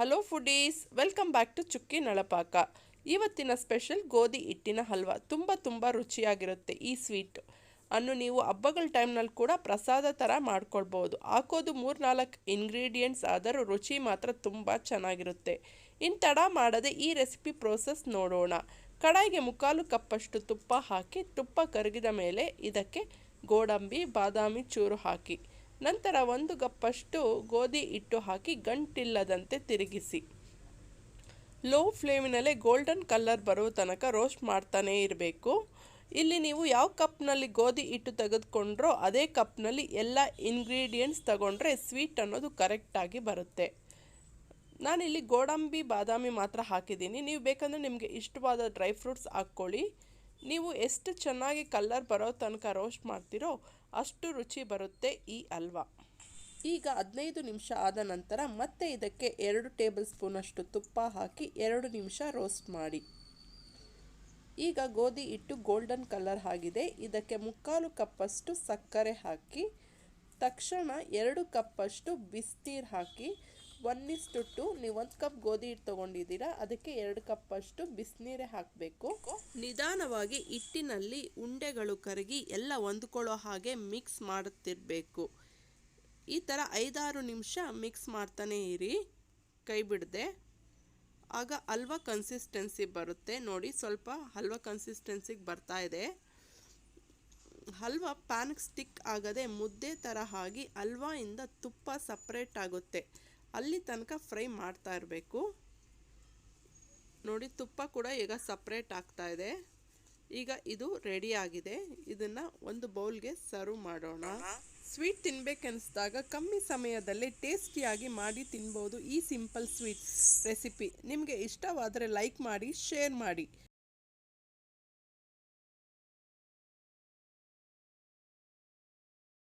Hello foodies welcome back to Chukki Nalapaka ಇವತ್ತಿನ special ಗೋಧಿ ಹಿಟ್ಟಿನ ಹಲ್ವ ತುಂಬ ತುಂಬ ರುಚಿಯಾಗಿರುತ್ತೆ ಈ ಸ್ವೀಟ್ ಅನ್ನು ನೀವು ಹಬ್ಬಗಳ ಟೈಮ್ನಲ್ಲಿ ಕೂಡ ಪ್ರಸಾದ ಥರ ಮಾಡ್ಕೊಳ್ಬೋದು ಹಾಕೋದು ಮೂರು ನಾಲ್ಕು ಇಂಗ್ರೀಡಿಯೆಂಟ್ಸ್ ಆದರೂ ರುಚಿ ಮಾತ್ರ ತುಂಬ ಚೆನ್ನಾಗಿರುತ್ತೆ. ಇನ್ನು ತಡ ಮಾಡದೆ ಈ ರೆಸಿಪಿ ಪ್ರೋಸೆಸ್ ನೋಡೋಣ. ಕಡಾಯಿಗೆ ಮುಕ್ಕಾಲು ಕಪ್ಪಷ್ಟು ತುಪ್ಪ ಹಾಕಿ ತುಪ್ಪ ಕರಗಿದ ಮೇಲೆ ಇದಕ್ಕೆ ಗೋಡಂಬಿ, ಬಾದಾಮಿ ಚೂರು ಹಾಕಿ. ನಂತರ ಒಂದು ಕಪ್ಪಷ್ಟು ಗೋಧಿ ಹಿಟ್ಟು ಹಾಕಿ ಗಂಟಿಲ್ಲದಂತೆ ತಿರುಗಿಸಿ. ಲೋ ಫ್ಲೇಮಿನಲ್ಲೇ ಗೋಲ್ಡನ್ ಕಲರ್ ಬರುವ ತನಕ ರೋಸ್ಟ್ ಮಾಡ್ತಾನೇ ಇರಬೇಕು. ಇಲ್ಲಿ ನೀವು ಯಾವ ಕಪ್ನಲ್ಲಿ ಗೋಧಿ ಹಿಟ್ಟು ತೆಗೆದುಕೊಂಡ್ರೋ ಅದೇ ಕಪ್ನಲ್ಲಿ ಎಲ್ಲ ಇಂಗ್ರೀಡಿಯೆಂಟ್ಸ್ ತಗೊಂಡ್ರೆ ಸ್ವೀಟ್ ಅನ್ನೋದು ಕರೆಕ್ಟಾಗಿ ಬರುತ್ತೆ. ನಾನಿಲ್ಲಿ ಗೋಡಂಬಿ, ಬಾದಾಮಿ ಮಾತ್ರ ಹಾಕಿದ್ದೀನಿ. ನೀವು ಬೇಕಂದರೆ ನಿಮಗೆ ಇಷ್ಟವಾದ ಡ್ರೈ ಫ್ರೂಟ್ಸ್ ಹಾಕ್ಕೊಳ್ಳಿ. ನೀವು ಎಷ್ಟು ಚೆನ್ನಾಗಿ ಕಲ್ಲರ್ ಬರೋ ತನಕ ರೋಸ್ಟ್ ಮಾಡ್ತೀರೋ ಅಷ್ಟು ರುಚಿ ಬರುತ್ತೆ ಈ ಹಲ್ವಾ ಈಗ ಹದಿನೈದು ನಿಮಿಷ ಆದ ನಂತರ ಮತ್ತೆ ಇದಕ್ಕೆ ಎರಡು ಟೇಬಲ್ ಸ್ಪೂನಷ್ಟು ತುಪ್ಪ ಹಾಕಿ ಎರಡು ನಿಮಿಷ ರೋಸ್ಟ್ ಮಾಡಿ. ಈಗ ಗೋಧಿ ಹಿಟ್ಟು ಗೋಲ್ಡನ್ ಕಲರ್ ಆಗಿದೆ. ಇದಕ್ಕೆ ಮುಕ್ಕಾಲು ಕಪ್ಪಷ್ಟು ಸಕ್ಕರೆ ಹಾಕಿ, ತಕ್ಷಣ ಎರಡು ಕಪ್ಪಷ್ಟು ಬಿಸಿನೀರು ಹಾಕಿ ಒನ್ ಇಸ್ಟು ಟು ನೀವು ಒಂದು ಕಪ್ ಗೋಧಿ ಹಿಟ್ಟು ತಗೊಂಡಿದ್ದೀರಾ, ಅದಕ್ಕೆ ಎರಡು ಕಪ್ಪಷ್ಟು ಬಿಸಿನೀರೇ ಹಾಕಬೇಕು. ನಿಧಾನವಾಗಿ ಹಿಟ್ಟಿನಲ್ಲಿ ಉಂಡೆಗಳು ಕರಗಿ ಎಲ್ಲ ಹೊಂದ್ಕೊಳ್ಳೋ ಹಾಗೆ ಮಿಕ್ಸ್ ಮಾಡುತ್ತಿರಬೇಕು ಈ ಥರ ಐದಾರು ನಿಮಿಷ ಮಿಕ್ಸ್ ಮಾಡ್ತಾನೆ ಇರಿ. ಕೈ ಬಿಡದೆ. ಆಗ ಹಲ್ವ ಕನ್ಸಿಸ್ಟೆನ್ಸಿ ಬರುತ್ತೆ. ನೋಡಿ, ಸ್ವಲ್ಪ ಹಲ್ವ ಕನ್ಸಿಸ್ಟೆನ್ಸಿಗೆ ಬರ್ತಾ ಇದೆ. ಹಲ್ವ ಪ್ಯಾನ್ಗೆ ಸ್ಟಿಕ್ ಆಗದೆ ಮುದ್ದೆ ಥರ ಆಗಿ ಹಲ್ವಾಯಿಂದ ತುಪ್ಪ ಸಪ್ರೇಟ್ ಆಗುತ್ತೆ. ಅಲ್ಲಿ ತನಕ ಫ್ರೈ ಮಾಡ್ತಾ ಇರಬೇಕು. ನೋಡಿ, ತುಪ್ಪ ಕೂಡ ಈಗ ಸಪ್ರೇಟ್ ಆಗ್ತಾ ಇದೆ. ಈಗ ಇದು ರೆಡಿ ಆಗಿದೆ. ಇದನ್ನು ಒಂದು ಬೌಲ್ಗೆ ಸರ್ವ್ ಮಾಡೋಣ. ಸ್ವೀಟ್ ತಿನ್ಬೇಕನ್ನಿಸಿದಾಗ ಕಮ್ಮಿ ಸಮಯದಲ್ಲಿ ಟೇಸ್ಟಿಯಾಗಿ ಮಾಡಿ ತಿನ್ಬೋದು ಈ ಸಿಂಪಲ್ ಸ್ವೀಟ್ ರೆಸಿಪಿ ನಿಮಗೆ ಇಷ್ಟವಾದರೆ ಲೈಕ್ ಮಾಡಿ ಶೇರ್ ಮಾಡಿ.